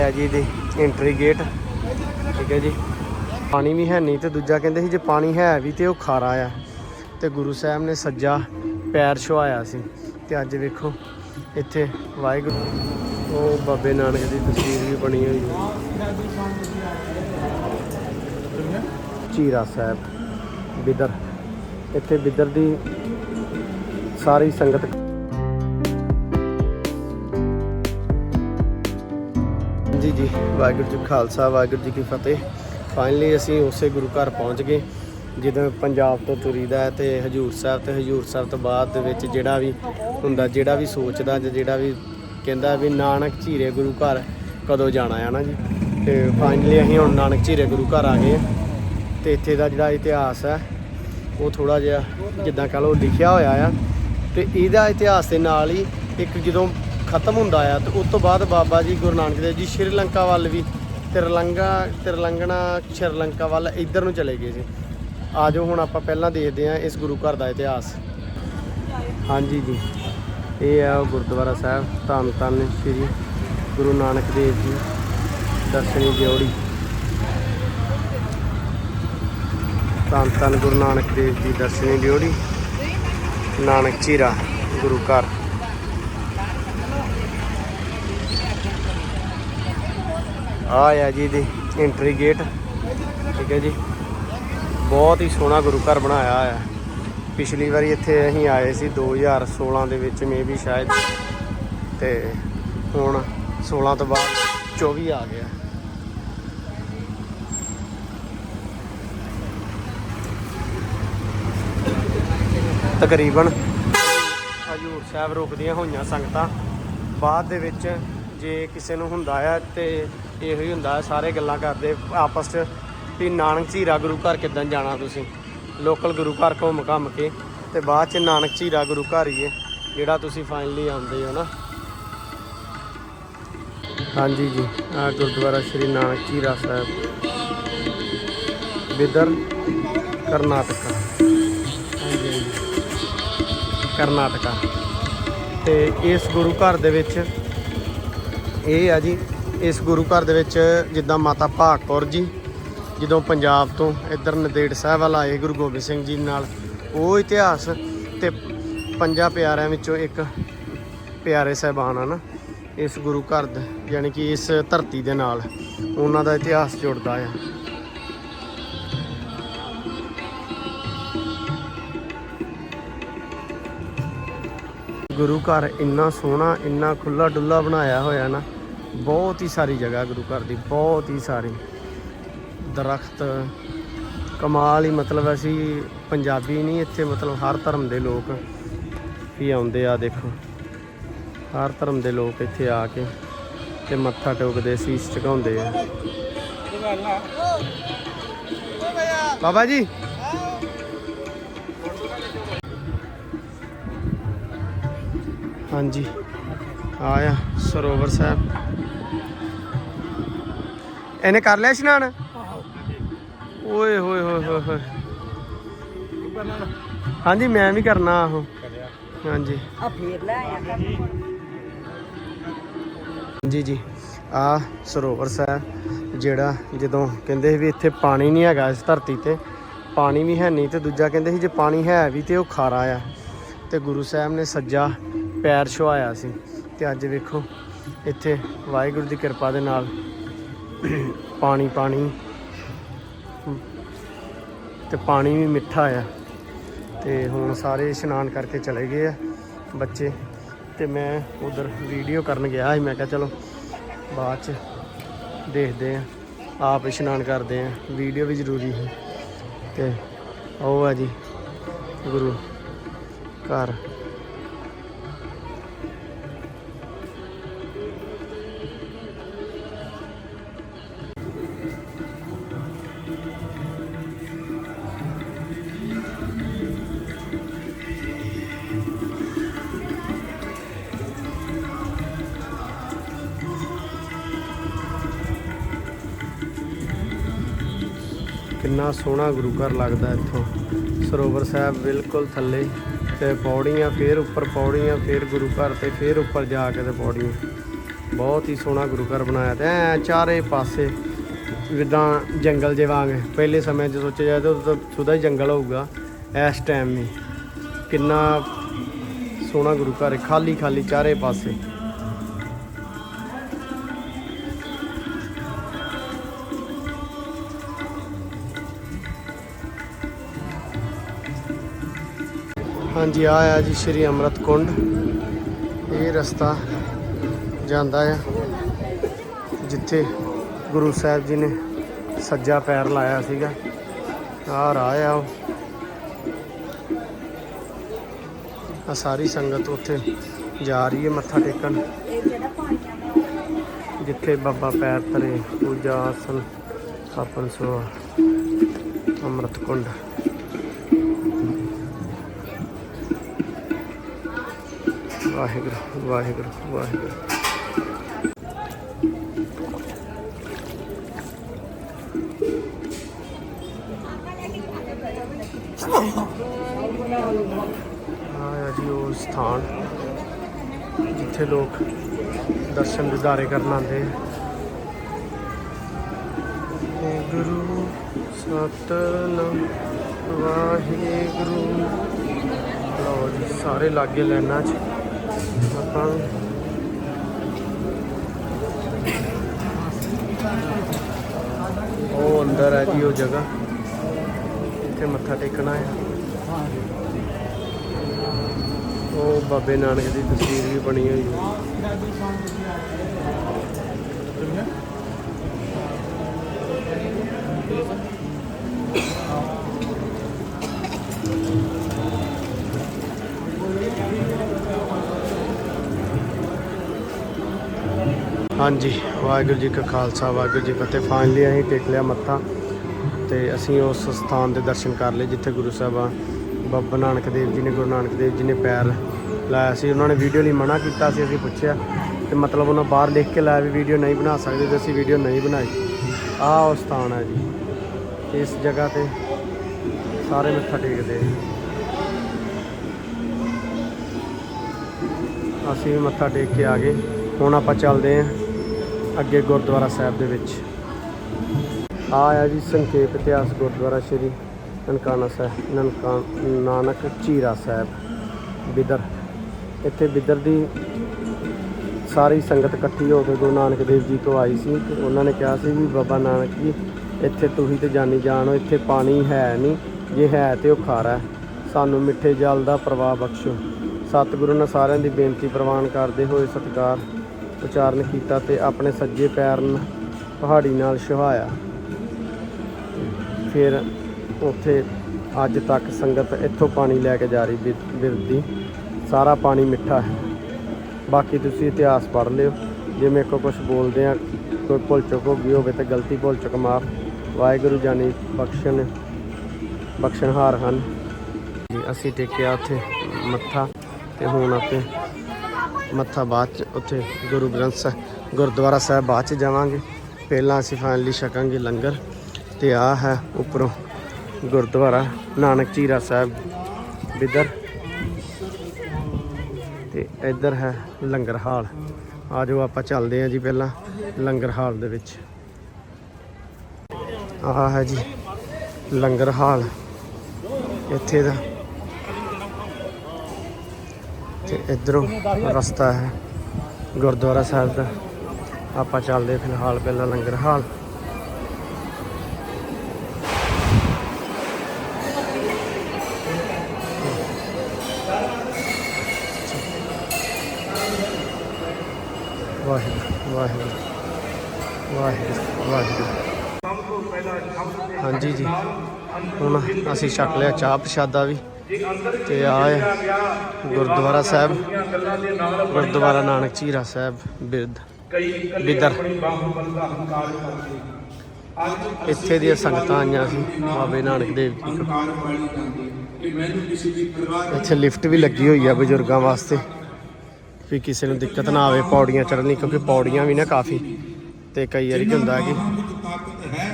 ਹੈ ਜੀ ਦੀ entry gate ਠੀਕ ਹੈ ਜੀ। ਪਾਣੀ ਵੀ ਹੈ ਨਹੀਂ ਤੇ ਦੂਜਾ ਕਹਿੰਦੇ ਸੀ ਜੇ ਪਾਣੀ ਹੈ ਵੀ ਤੇ ਉਹ ਖਾਰਾ ਆ। ਤੇ ਗੁਰੂ ਸਾਹਿਬ ਨੇ ਸੱਜਾ ਪੈਰ ਛੁਆਇਆ ਸੀ। ਤੇ ਅੱਜ ਵੇਖੋ, ਇੱਥੇ ਵਾਹਿਗੁਰੂ ਉਹ ਬਾਬੇ ਨਾਨਕ ਦੀ ਤਸਵੀਰ ਵੀ ਬਣੀ ਹੋਈ ਹੈ। ਚੀਰਾ ਸਾਹਿਬ, ਬਿਦਰ। ਇੱਥੇ ਬਿਦਰ ਦੀ ਸਾਰੀ ਸੰਗਤ ਜੀ ਜੀ, ਵਾਹਿਗੁਰੂ ਜੀ ਖਾਲਸਾ, ਵਾਹਿਗੁਰੂ ਜੀ ਕੀ ਫਤਿਹ। ਫਾਈਨਲੀ ਅਸੀਂ ਉਸੇ ਗੁਰੂ ਘਰ ਪਹੁੰਚ ਗਏ, ਜਦੋਂ ਪੰਜਾਬ ਤੋਂ ਤੁਰੀਦਾ ਹੈ ਤੇ ਹਜੂਰ ਸਾਹਿਬ ਤੇ ਹਜੂਰ ਸਾਹਿਬ ਤੋਂ ਬਾਅਦ ਦੇ ਵਿੱਚ ਜਿਹੜਾ ਵੀ ਹੁੰਦਾ, ਜਿਹੜਾ ਵੀ ਸੋਚਦਾ ਜਾਂ ਜਿਹੜਾ ਵੀ ਕਹਿੰਦਾ ਵੀ ਨਾਨਕ ਝੀਰੇ ਗੁਰੂ ਘਰ ਕਦੋਂ ਜਾਣਾ ਹੈ ਨਾ ਜੀ। ਤੇ ਫਾਈਨਲੀ ਅਸੀਂ ਹੁਣ ਨਾਨਕ ਝੀਰੇ ਗੁਰੂ ਘਰ ਆ ਗਏ ਹਾਂ ਤੇ ਇੱਥੇ ਦਾ ਜਿਹੜਾ ਇਤਿਹਾਸ ਹੈ, ਉਹ ਥੋੜਾ ਜਿਹਾ ਜਿੱਦਾਂ ਕਹ ਲਓ ਲਿਖਿਆ ਹੋਇਆ ਆ। ਤੇ ਇਹਦਾ ਇਤਿਹਾਸ ਦੇ ਨਾਲ ਹੀ ਇੱਕ ਜਦੋਂ ਖਤਮ ਹੁੰਦਾ ਆ ਤੇ ਉਸ ਤੋਂ ਬਾਅਦ ਬਾਬਾ ਜੀ ਗੁਰੂ ਨਾਨਕ ਦੇਵ ਜੀ ਸ਼੍ਰੀਲੰਕਾ ਵੱਲ ਵੀ ਤਿਰਲੰਗਾ, ਤਿਰਲੰਗਣਾ, ਸ਼੍ਰੀਲੰਕਾ ਵੱਲ ਇੱਧਰ ਨੂੰ ਚਲੇ ਗਏ ਸੀ। ਆਜੋ ਹੁਣ ਆਪਾਂ ਪਹਿਲਾਂ ਦੇਖਦੇ ਹਾਂ ਇਸ ਗੁਰੂ ਘਰ ਦਾ ਇਤਿਹਾਸ। ਹਾਂਜੀ ਜੀ, ਇਹ ਆ ਉਹ ਗੁਰਦੁਆਰਾ ਸਾਹਿਬ, ਧੰਨ ਧੰਨ ਸ਼੍ਰੀ ਗੁਰੂ ਨਾਨਕ ਦੇਵ ਜੀ, ਦਰਸ਼ਨੀ ਦਿਓੜੀ। ਧੰਨ ਧੰਨ ਗੁਰੂ ਨਾਨਕ ਦੇਵ ਜੀ, ਦਰਸ਼ਨੀ ਦਿਓੜੀ, ਨਾਨਕ ਚੀਰਾ ਗੁਰੂ ਘਰ। ਆ ਆ ਜੀ ਦੀ ਐਂਟਰੀ ਗੇਟ ਠੀਕ ਹੈ ਜੀ। ਬਹੁਤ ਹੀ ਸੋਹਣਾ ਗੁਰੂ ਘਰ ਬਣਾਇਆ ਆ ਪਿਛਲੀ ਵਾਰੀ ਇੱਥੇ ਅਸੀਂ ਆਏ ਸੀ 2016 ਦੇ ਵਿੱਚ ਮੇ ਵੀ ਸ਼ਾਇਦ। ਤੇ ਹੁਣ 16 ਤੋਂ ਬਾਅਦ 24 ਆ ਗਿਆ। ਤਕਰੀਬਨ ਹਜੂਰ ਸਾਹਿਬ ਰੁਕਦੀਆਂ ਹੋਈਆਂ ਸੰਗਤਾਂ। ਬਾਅਦ ਦੇ ਵਿੱਚ ਜੇ ਕਿਸੇ ਨੂੰ ਹੁੰਦਾ ਆ ਤੇ ਇਹੋ ਹੀ ਹੁੰਦਾ ਆ, ਸਾਰੇ ਗੱਲਾਂ ਕਰਦੇ ਆਪਸ 'ਚ ਵੀ ਨਾਨਕ ਝੀਰਾ ਗੁਰੂ ਘਰ ਕਿੱਦਾਂ ਜਾਣਾ ਤੁਸੀਂ? ਲੋਕਲ ਗੁਰੂ ਘਰ ਘੁੰਮ ਘੰਮ ਕੇ ਤੇ ਬਾਅਦ 'ਚ ਨਾਨਕ ਝੀਰਾ ਗੁਰੂ ਘਰ ਹੀ ਹੈ ਜਿਹੜਾ ਤੁਸੀਂ ਫਾਈਨਲੀ ਆਉਂਦੇ ਹੋ ਨਾ। ਹਾਂਜੀ ਜੀ ਆ ਗੁਰਦੁਆਰਾ ਸ਼੍ਰੀ ਨਾਨਕ ਝੀਰਾ ਸਾਹਿਬ। ਬਿਦਰ ਕਰਨਾਟਕਾ। ਹਾਂਜੀ ਹਾਂਜੀ। ਕਰਨਾਟਕਾ। ਤੇ ਇਸ ਗੁਰੂ ਘਰ ਦੇ ਵਿੱਚ ਇਹ ਆ ਜੀ, ਇਸ ਗੁਰੂ ਘਰ ਦੇ ਵਿੱਚ ਜਿੱਦਾਂ ਮਾਤਾ ਭਾਗ ਕੌਰ ਜੀ, ਜਦੋਂ ਪੰਜਾਬ ਤੋਂ ਇੱਧਰ ਨਦੇੜ ਸਾਹਿਬ ਵੱਲ ਆਏ ਗੁਰੂ ਗੋਬਿੰਦ ਸਿੰਘ ਜੀ ਨਾਲ, ਉਹ ਇਤਿਹਾਸ ਤੇ ਪੰਜਾਂ ਪਿਆਰਿਆਂ ਵਿੱਚੋਂ ਇੱਕ ਪਿਆਰੇ ਸਾਹਿਬਾਨ ਆ ਨਾ, ਇਸ ਗੁਰੂ ਘਰ ਦੇ, ਯਾਨੀ ਕਿ ਇਸ ਧਰਤੀ ਦੇ ਨਾਲ ਉਹਨਾਂ ਦਾ ਇਤਿਹਾਸ ਜੁੜਦਾ ਆ। ਗੁਰੂ ਘਰ ਇੰਨਾ ਸੋਹਣਾ, ਇੰਨਾ ਖੁੱਲਾ ਡੁੱਲਾ ਬਣਾਇਆ ਹੋਇਆ ਨਾ ਬਹੁਤ ਹੀ ਸਾਰੀ ਜਗ੍ਹਾ ਗੁਰੂ ਘਰ ਦੀ, ਬਹੁਤ ਹੀ ਸਾਰੀ। ਦਰਖਤ, ਕਮਾਲ ਹੀ, ਮਤਲਬ ਅਸੀਂ ਪੰਜਾਬੀ ਨਹੀਂ, ਇੱਥੇ ਮਤਲਬ ਹਰ ਧਰਮ ਦੇ ਲੋਕ ਵੀ ਆਉਂਦੇ ਆ, ਦੇਖੋ। ਹਰ ਧਰਮ ਦੇ ਲੋਕ ਇੱਥੇ ਆ ਕੇ ਤੇ ਮੱਥਾ ਟੇਕਦੇ, ਸੀਸ ਝੁਕਾਉਂਦੇ ਆ। ਬਾਬਾ ਜੀ। ਹਾਂਜੀ, ਆਇਆ ਸਰੋਵਰ ਸਾਹਿਬ। ਇਹਨੇ ਕਰ ਲਿਆ ਇਸ਼ਨਾਨ? ਓਏ ਹੋਏ ਹੋਏ ਹੋਏ ਹੋਏ। ਹਾਂਜੀ ਮੈਂ ਵੀ ਕਰਨਾ ਆਹੋ। ਹਾਂਜੀ। ਆ ਫੇਰ ਲੈ ਆਇਆ ਜੀ ਜੀ। ਆ ਸਰੋਵਰ ਸਾਹਿਬ ਜਿਹੜਾ ਜਦੋਂ ਕਹਿੰਦੇ ਸੀ ਵੀ ਇੱਥੇ ਪਾਣੀ ਨਹੀਂ ਹੈਗਾ ਇਸ ਧਰਤੀ ਤੇ ਪਾਣੀ ਵੀ ਹੈ ਨਹੀਂ ਤੇ ਦੂਜਾ ਕਹਿੰਦੇ ਸੀ ਜੇ ਪਾਣੀ ਹੈ ਵੀ ਤੇ ਉਹ ਖਾਰਾ ਆ। ਤੇ ਗੁਰੂ ਸਾਹਿਬ ਨੇ ਸੱਜਾ ਪੈਰ ਛੁਆਇਆ ਸੀ। ਤੇ ਅੱਜ ਵੇਖੋ ਇੱਥੇ ਵਾਹਿਗੁਰੂ ਦੀ ਕਿਰਪਾ ਦੇ ਨਾਲ ਪਾਣੀ ਪਾਣੀ। ਤੇ ਪਾਣੀ ਵੀ ਮਿੱਠਾ ਆ। ਤੇ ਹੁਣ ਸਾਰੇ ਇਸ਼ਨਾਨ ਕਰਕੇ ਚਲੇ ਗਏ ਆ ਬੱਚੇ। ਤੇ ਮੈਂ ਉਧਰ ਵੀਡੀਓ ਕਰਨ ਗਿਆ ਸੀ, ਮੈਂ ਕਿਹਾ ਚਲੋ ਬਾਅਦ ਚ ਦੇਖਦੇ ਆ। ਆਪ ਇਸ਼ਨਾਨ ਕਰਦੇ ਆ ਵੀਡੀਓ ਵੀ ਜ਼ਰੂਰੀ ਹੈ ਤੇ ਉਹ ਆ ਜੀ ਗੁਰੂ ਘਰ। ਕਿੰਨਾ ਸੋਹਣਾ ਗੁਰੂ ਘਰ ਲੱਗਦਾ ਇੱਥੋਂ। ਸਰੋਵਰ ਸਾਹਿਬ ਬਿਲਕੁਲ ਥੱਲੇ ਤੇ ਪੌੜੀਆਂ ਫੇਰ ਉੱਪਰ ਪੌੜੀਆਂ, ਫੇਰ ਗੁਰੂ ਘਰ ਤੇ ਫੇਰ ਉੱਪਰ ਜਾ ਕੇ ਤੇ ਪੌੜੀਆਂ। ਬਹੁਤ ਹੀ ਸੋਹਣਾ ਗੁਰੂ ਘਰ ਬਣਾਇਆ ਤੇ ਐ ਚਾਰੇ ਪਾਸੇ ਜਿੱਦਾਂ ਜੰਗਲ ਜੇ ਵਾਂਗ ਪਹਿਲੇ ਸਮੇਂ 'ਚ ਸੋਚਿਆ ਜਾਏ ਤਾਂ ਉਦੋਂ ਤਾਂ ਸੁਦਾ ਹੀ ਜੰਗਲ ਹੋਊਗਾ, ਇਸ ਟਾਈਮ ਵੀ। ਕਿੰਨਾ ਸੋਹਣਾ ਗੁਰੂ ਘਰ ਖਾਲੀ ਖਾਲੀ ਚਾਰੇ ਪਾਸੇ। ਹਾਂਜੀ, ਆ ਆ ਜੀ ਸ਼੍ਰੀ ਅੰਮ੍ਰਿਤ ਕੁੰਡ। ਇਹ ਰਸਤਾ ਜਾਂਦਾ ਆ, ਜਿੱਥੇ ਗੁਰੂ ਸਾਹਿਬ ਜੀ ਨੇ ਸੱਜਾ ਪੈਰ ਲਾਇਆ ਸੀਗਾ। ਆ ਰਾਹ ਆ ਉਹ। ਆ ਸਾਰੀ ਸੰਗਤ ਉੱਥੇ ਜਾ ਰਹੀ ਹੈ, ਮੱਥਾ ਟੇਕਣ। ਜਿੱਥੇ ਬਾਬਾ ਪੈਰ ਧਰੇ, ਪੂਜਾ ਆਸਨ ਆਪਨ ਸੋ ਅੰਮ੍ਰਿਤ ਕੁੰਡ। ਵਾਹਿਗੁਰੂ ਵਾਹਿਗੁਰੂ ਵਾਹਿਗੁਰੂ। ਆਇਆ ਜੀ ਉਹ ਸਥਾਨ, ਜਿੱਥੇ ਲੋਕ ਦਰਸ਼ਨ ਦਿਦਾਰੇ ਕਰਨ ਆਉਂਦੇ ਆ। ਗੁਰੂ ਸਤਨਾਮ, ਵਾਹਿਗੁਰੂ। ਲਓ ਜੀ, ਸਾਰੇ ਲਾਗੇ ਲੈਣਾ ਚ। ਆਪਾਂ ਉਹ ਅੰਦਰ ਹੈ ਜੀ ਉਹ ਜਗ੍ਹਾ। ਇੱਥੇ ਮੱਥਾ ਟੇਕਣਾ ਹੈ। ਉਹ ਬਾਬੇ ਨਾਨਕ ਦੀ ਤਸਵੀਰ ਵੀ ਬਣੀ ਹੋਈ ਹੈ। ਹਾਂਜੀ, ਵਾਹਿਗੁਰੂ ਜੀ ਕਾ ਖਾਲਸਾ, ਵਾਹਿਗੁਰੂ ਜੀ ਕੀ ਫਤਿਹ। ਫਾਈਨਲੀ ਅਸੀਂ ਟੇਕ ਲਿਆ ਮੱਥਾ ਤੇ ਅਸੀਂ ਉਸ ਸਥਾਨ ਦੇ ਦਰਸ਼ਨ ਕਰ ਲਏ ਜਿੱਥੇ ਗੁਰੂ ਸਾਹਿਬਾਂ, ਬਾਬਾ ਨਾਨਕ ਦੇਵ ਜੀ ਨੇ, ਗੁਰੂ ਨਾਨਕ ਦੇਵ ਜੀ ਨੇ ਪੈਰ ਲਾਇਆ ਸੀ। ਉਹਨਾਂ ਨੇ ਵੀਡੀਓ ਲਈ ਮਨਾ ਕੀਤਾ ਸੀ, ਅਸੀਂ ਪੁੱਛਿਆ ਤੇ ਮਤਲਬ ਉਹਨਾਂ ਬਾਹਰ ਲਿਖ ਕੇ ਲਾਇਆ ਵੀ ਵੀਡੀਓ ਨਹੀਂ ਬਣਾ ਸਕਦੇ ਤੇ ਅਸੀਂ ਵੀਡੀਓ ਨਹੀਂ ਬਣਾਈ। ਆਹ ਉਹ ਸਥਾਨ ਹੈ ਜੀ। ਇਸ ਜਗ੍ਹਾ ਤੇ ਸਾਰੇ ਮੱਥਾ ਟੇਕਦੇ ਅਸੀਂ ਵੀ ਮੱਥਾ ਟੇਕ ਕੇ ਆ ਗਏ। ਹੁਣ ਆਪਾਂ ਚੱਲਦੇ ਆਂ। ਅੱਗੇ ਗੁਰਦੁਆਰਾ ਸਾਹਿਬ ਦੇ ਵਿੱਚ। ਆ ਆ ਜੀ ਸੰਖੇਪ ਇਤਿਹਾਸ ਗੁਰਦੁਆਰਾ ਸ਼੍ਰੀ ਨਨਕਾਣਾ ਸਾਹਿਬ ਨਨਕਾ ਨਾਨਕ ਚੀਰਾ ਸਾਹਿਬ, ਬਿਦਰ। ਇੱਥੇ ਬਿਦਰ ਦੀ ਸਾਰੀ ਸੰਗਤ ਇਕੱਠੀ ਹੋ ਕੇ ਗੁਰੂ ਨਾਨਕ ਦੇਵ ਜੀ ਤੋਂ ਆਈ ਸੀ ਤੇ ਉਹਨਾਂ ਨੇ ਕਿਹਾ ਸੀ ਵੀ ਬਾਬਾ ਨਾਨਕ ਜੀ, ਇੱਥੇ ਤੁਸੀਂ ਤੇ ਜਾਨੀ ਜਾਣੋ ਇੱਥੇ ਪਾਣੀ ਹੈ ਨਹੀਂ, ਜੇ ਹੈ ਤੇ ਉਹ ਖਾਰਾ ਹੈ। ਸਾਨੂੰ ਮਿੱਠੇ ਜਲ ਦਾ ਪ੍ਰਵਾਹ ਬਖਸ਼ੋ। ਸਤਿਗੁਰੂ ਨੇ ਸਾਰਿਆਂ ਦੀ ਬੇਨਤੀ ਪ੍ਰਵਾਨ ਕਰਦੇ ਹੋਏ ਸਤਿਕਾਰ। ਉਚਾਰਨ ਕੀਤਾ ਤੇ ਆਪਣੇ ਸੱਜੇ ਪੈਰ ਨਾਲ ਪਹਾੜੀ ਨਾਲ ਛੁਹਾਇਆ। ਫਿਰ ਉੱਥੇ ਅੱਜ ਤੱਕ ਸੰਗਤ ਇੱਥੋਂ ਪਾਣੀ ਲੈ ਕੇ ਜਾ ਰਹੀ ਬਿਰ- ਬਿਰਦੀ। ਸਾਰਾ ਪਾਣੀ ਮਿੱਠਾ ਹੈ। ਬਾਕੀ ਤੁਸੀਂ ਇਤਿਹਾਸ ਪੜ੍ਹ ਲਿਓ। ਜੇ ਮੇਰੇ ਕੋ ਕੁਝ ਬੋਲਦੇ ਆ, ਕੋਈ ਭੁੱਲ ਚੁੱਕ ਹੋ ਗਈ ਹੋਵੇ ਤੇ ਗਲਤੀ ਭੁੱਲ ਚੁੱਕ ਮਾਫ। ਵਾਹਿਗੁਰੂ ਜਾਨੀ ਬਖਸ਼ਣ, ਬਖਸ਼ਣਹਾਰ ਹਨ। ਅਸੀਂ ਟੇਕਿਆ ਉੱਥੇ ਮੱਥਾ ਤੇ ਹੁਣ ਆਪੇ ਮੱਥਾ ਬਾਅਦ ਚ ਉੱਥੇ ਗੁਰੂ ਗ੍ਰੰਥ ਸਾਹਿਬ, ਗੁਰਦੁਆਰਾ ਸਾਹਿਬ ਬਾਅਦ ਚ ਜਾਵਾਂਗੇ। ਪਹਿਲਾਂ ਅਸੀਂ ਫਾਈਨਲੀ ਛਕਾਂਗੇ ਲੰਗਰ ਤੇ ਆ ਹੈ ਉੱਪਰੋਂ ਗੁਰਦੁਆਰਾ ਨਾਨਕ ਚੀਰਾ ਸਾਹਿਬ ਬਿਦਰ। ਤੇ ਇੱਧਰ ਹੈ ਲੰਗਰ ਹਾਲ। ਆ ਜਾਓ ਆਪਾਂ ਚੱਲਦੇ ਹਾਂ ਜੀ ਪਹਿਲਾਂ ਲੰਗਰ ਹਾਲ ਦੇ ਵਿੱਚ। ਆਹ ਹੈ ਜੀ ਲੰਗਰ ਹਾਲ। ਇੱਥੇ ਦਾ ਤੇ ਇਧਰੋਂ ਰਸਤਾ ਹੈ, ਗੁਰਦੁਆਰਾ ਸਾਹਿਬ ਦਾ। ਆਪਾਂ ਚੱਲਦੇ ਫਿਲਹਾਲ ਪਹਿਲਾਂ ਲੰਗਰ ਹਾਲ। ਵਾਹਿਗੁਰੂ ਵਾਹਿਗੁਰੂ ਵਾਹਿਗੁਰੂ ਵਾਹਿਗੁਰੂ। ਹਾਂਜੀ ਜੀ, ਹੁਣ ਅਸੀਂ ਛਕ ਲਿਆ ਚਾਹ ਪ੍ਰਸ਼ਾਦਾ ਵੀ। ਤੇ ਆਏ ਗੁਰਦੁਆਰਾ ਸਾਹਿਬ। ਗੁਰਦੁਆਰਾ ਨਾਨਕ ਚੀਰਾ ਸਾਹਿਬ ਬਿਰਦ ਬਿਦਰ। ਇੱਥੇ ਦੀਆਂ ਸੰਗਤਾਂ ਆਈਆਂ ਸੀ ਬਾਬੇ ਨਾਨਕ ਦੇਵ ਜੀ। ਇੱਥੇ ਲਿਫਟ ਵੀ ਲੱਗੀ ਹੋਈ ਆ ਬਜ਼ੁਰਗਾਂ ਵਾਸਤੇ ਵੀ ਕਿਸੇ ਨੂੰ ਦਿੱਕਤ ਨਾ ਆਵੇ ਪੌੜੀਆਂ ਚੜ੍ਹਨ ਲਈ ਕਿਉਂਕਿ ਪੌੜੀਆਂ ਵੀ ਨਾ ਕਾਫੀ ਤੇ ਕਈ ਵਾਰੀ ਕੀ ਹੁੰਦਾ ਕਿ ਤਾਕਤ ਹੈ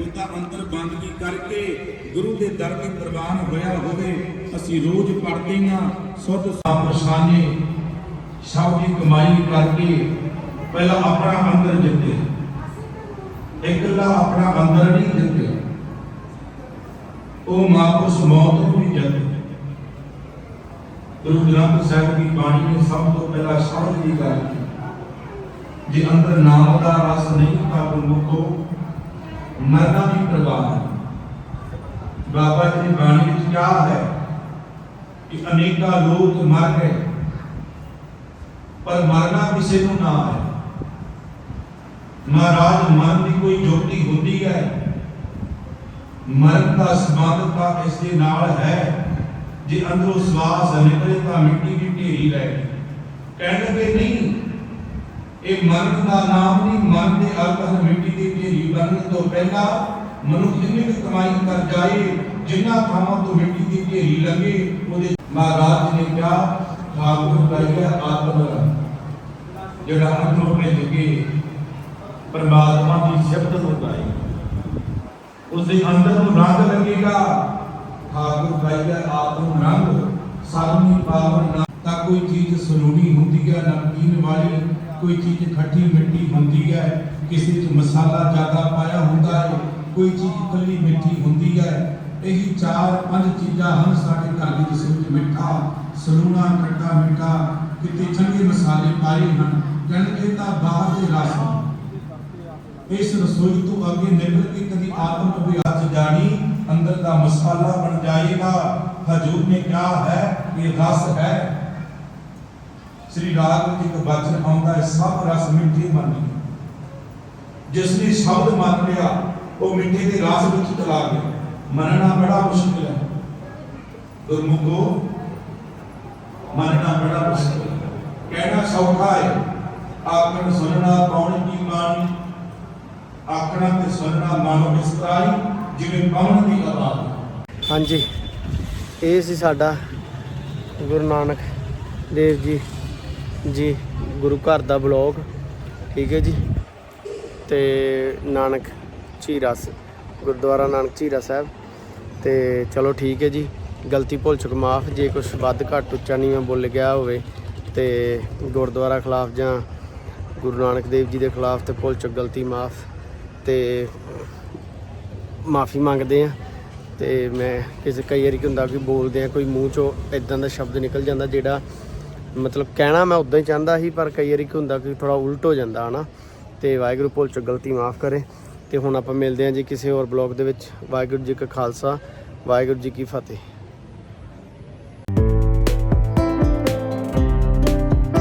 ਉਹਦਾ ਅੰਦਰ ਬੰਦਗੀ ਕਰਕੇ ਗੁਰੂ ਦੇ ਦਰ ਦੀ ਪ੍ਰਵਾਨ ਹੋਇਆ ਹੋਵੇ ਅਸੀਂ ਰੋਜ਼ ਪੜ੍ਹਦੇ ਹਾਂ, ਸੁੱਧ ਸਾਪਰਸ਼ਾਨੇ ਸਭ ਦੀ ਕਮਾਈ ਕਰਕੇ ਪਹਿਲਾਂ ਆਪਣਾ ਅੰਦਰ ਜਿੱਤੇ। ਇਕੱਲਾ ਆਪਣਾ ਅੰਦਰ ਨਹੀਂ ਜਿੱਤੇ। ਉਹ ਮਾਪੁਸ ਮੌਤ ਨੂੰ ਵੀ ਜਿੱਤੇ। ਗੁਰੂ ਗ੍ਰੰਥ ਸਾਹਿਬ ਦੀ ਬਾਣੀ ਨੇ ਸਭ ਤੋਂ ਪਹਿਲਾਂ ਸ਼ਬਦ ਦੀ ਗੱਲ ਕੀਤੀ। ਜੇ ਅੰਦਰ ਨਾਮ ਦਾ ਰਸ ਨਹੀਂ ਤਾਂ ਗੁਰਮੁਖੋ ਮਰਨਾ ਵੀ ਪ੍ਰਵਾਹ ਬਾਬਾ ਜੀ ਦੀ ਬਾਣੀ ਵਿੱਚ ਕਿਹਾ ਹੈ ਕਿ ਅਨੇਕਾਂ ਲੋਕ ਮਰ ਗਏ। ਪਰ ਮਰਨਾ ਕਿਸੇ ਨੂੰ ਨਾ ਹੈ ਮਹਾਰਾਜ ਮਰਨ ਦੀ ਕੋਈ ਜੋਤੀ ਹੁੰਦੀ ਹੈ। ਮਰਨ ਦਾ ਸੰਬੰਧ ਤਾਂ ਇਸ ਦੇ ਨਾਲ ਹੈ, ਜੇ ਅੰਦਰੋਂ ਸਵਾਸ ਨਿਕਲੇ ਤਾਂ ਮਿੱਟੀ ਦੀ ਢੇਰੀ ਰਹਿ ਗਈ ਨਹੀਂ, ਇਹ ਮਰਨ ਦਾ ਨਾਮ ਨਹੀਂ ਮਨ ਦੇ ਅਰਥ ਮਿੱਟੀ ਦੀ ਢੇਰੀ। ਬਣਨ ਤੋਂ ਪਹਿਲਾਂ ਮਨੁੱਖ ਇੰਨੀ ਕੁ ਕਮਾਈ ਕਰ ਜਾਏ, ਜਿੰਨਾ ਥਾਵਾਂ ਤੋਂ ਮਿੱਟੀ ਦੀ ਢੇਰੀ ਲੰਗੇ, ਉਹਦੇ ਮਹਾਰਾਜ ਜੀ ਨੇ ਕਿਹਾ ਠਾਕੁਰ ਕਰਿਆ ਆਤਮ ਜਿਹੜਾ ਅੰਦਰੋਂ ਆਪਣੇ ਲੱਗੇ ਪਰਮਾਤਮਾ ਦੀ ਸ਼ਬਦ ਨੂੰ ਗਾਏ ਉਸ ਦੇ ਅੰਦਰ ਨੂੰ ਰੰਗ ਲੱਗੇਗਾ। ਠਾਕੁਰ ਕਰਿਆ ਆਤਮ ਰੰਗ। ਸਾਰਨੀ ਪਾਵਨ ਨਾ, ਤਾਂ ਕੋਈ ਚੀਜ਼ ਸਲੂਣੀ ਹੁੰਦੀ ਹੈ, ਨਾ ਪੀਣ ਵਾਲੀ, ਕੋਈ ਚੀਜ਼ ਖੱਟੀ ਮਿੱਠੀ ਹੁੰਦੀ ਹੈ, ਕਿਸੇ 'ਚ ਮਸਾਲਾ ਜ਼ਿਆਦਾ ਪਾਇਆ ਹੁੰਦਾ ਹੈ, ਕੋਈ ਚੀਜ਼ ਕੱਲੀ ਮਿੱਠੀ ਹੁੰਦੀ ਹੈ। ਇਹੀ ਚਾਰ ਪੰਜ ਚੀਜ਼ਾਂ ਹਨ ਸਾਡੇ ਘਰ ਦੇ ਜਿਸ ਮਿੱਠਾ, ਸਲੂਣਾ ਖੱਟਾ ਮਿੱਠਾ, ਕਿਤੇ ਚੰਗੇ ਮਸਾਲੇ ਪਾਏ ਹਨ ਜਨ ਇਹ ਤਾਂ ਬਾਹਰ ਦੇ ਰਸ ਇਸ ਰਸੋਈ ਤੋਂ ਅੱਗੇ ਨਿਕਲ ਕੇ ਕਦੀ ਆਤਮ ਅਭਿਆਸ ਜਾਣੀ, ਅੰਦਰ ਦਾ ਮਸਾਲਾ ਬਣ ਜਾਏਗਾ। ਹਜੂਰ ਨੇ ਕਿਹਾ ਹੈ, ਇਹ ਰਸ ਹੈ। ਸ੍ਰੀ ਰਾਗ ਇੱਕ ਬਚਨ ਆਉਂਦਾ ਹੈ, ਸਭ ਰਸ ਮਿੱਠੇ ਮੰਨ ਜਿਸ ਨੇ ਸ਼ਬਦ ਮੰਨ ਲਿਆ, ਉਹ ਮਿੱਠੇ ਦੇ ਰਸ ਵਿੱਚ ਚਲਾ ਗਿਆ ਮੰਨਣਾ ਬੜਾ ਮੁਸ਼ਕਿਲ ਹੈ। ਗੁਰਮੁਖੋ ਮੰਨਣਾ ਬੜਾ ਮੁਸ਼ਕਿਲ ਹੈ ਕਹਿਣਾ ਸੌਖਾ ਹੈ ਆਖਣ ਸੁਣਨਾ ਪੌਣ ਕੀ ਬਾਣੀ ਆਖਣਾ ਤੇ ਸੁਣਨਾ ਮਾਨੋ ਇਸ ਜਿਵੇਂ ਪਵਨ ਦੀ ਆਵਾਜ਼ ਹਾਂਜੀ ਇਹ ਸੀ ਸਾਡਾ ਗੁਰੂ ਨਾਨਕ ਦੇਵ ਜੀ ਜੀ ਗੁਰੂ ਘਰ ਦਾ ਬਲੌਗ ਠੀਕ ਹੈ ਜੀ ਤੇ ਨਾਨਕ ਝੀਰਾ ਗੁਰਦੁਆਰਾ ਨਾਨਕ ਝੀਰਾ ਸਾਹਿਬ ਤੇ ਚਲੋ ਠੀਕ ਹੈ ਜੀ ਗਲਤੀ ਭੁੱਲ ਚੁੱਕ, ਮਾਫ, ਜੇ ਕੁਝ ਵੱਧ ਘੱਟ ਉੱਚਾ ਨਹੀਂ ਮੈਂ ਬੋਲ ਗਿਆ ਹੋਵੇ ਤੇ ਗੁਰਦੁਆਰਾ ਖਿਲਾਫ ਜਾਂ ਗੁਰੂ ਨਾਨਕ ਦੇਵ ਜੀ ਦੇ ਖਿਲਾਫ ਤੇ ਭੁੱਲ ਚੁੱਕ, ਗਲਤੀ, ਮਾਫ ਤੇ ਮਾਫੀ ਮੰਗਦੇ ਆ ਤੇ ਮੈਂ ਕਿਸੇ ਕਈ ਵਾਰੀ ਕੀ ਹੁੰਦਾ ਕਿ ਬੋਲਦੇ ਆ ਕੋਈ ਮੂੰਹ ਚੋਂ ਇਦਾਂ ਦਾ ਸ਼ਬਦ ਨਿਕਲ ਜਾਂਦਾ ਜਿਹੜਾ ਮਤਲਬ ਕਹਿਣਾ ਮੈਂ ਉਦਾਂ ਹੀ ਚਾਹੁੰਦਾ ਸੀ, ਪਰ ਕਈ ਵਾਰੀ ਕੀ ਹੁੰਦਾ ਕਿ ਥੋੜਾ ਉਲਟ ਹੋ ਜਾਂਦਾ, ਹਨਾ? ਤੇ ਵਾਹਿਗੁਰੂ ਭੁੱਲ ਚੁੱਕ, ਗਲਤੀ ਮਾਫ ਕਰੇ। ਤੇ ਹੁਣ ਆਪਾਂ ਮਿਲਦੇ ਹਾਂ ਜੀ ਕਿਸੇ ਹੋਰ ਬਲੌਗ ਦੇ ਵਿੱਚ। ਵਾਹਿਗੁਰੂ ਜੀ ਕਾ ਖਾਲਸਾ, ਵਾਹਿਗੁਰੂ ਜੀ ਕੀ ਫਤਿਹ।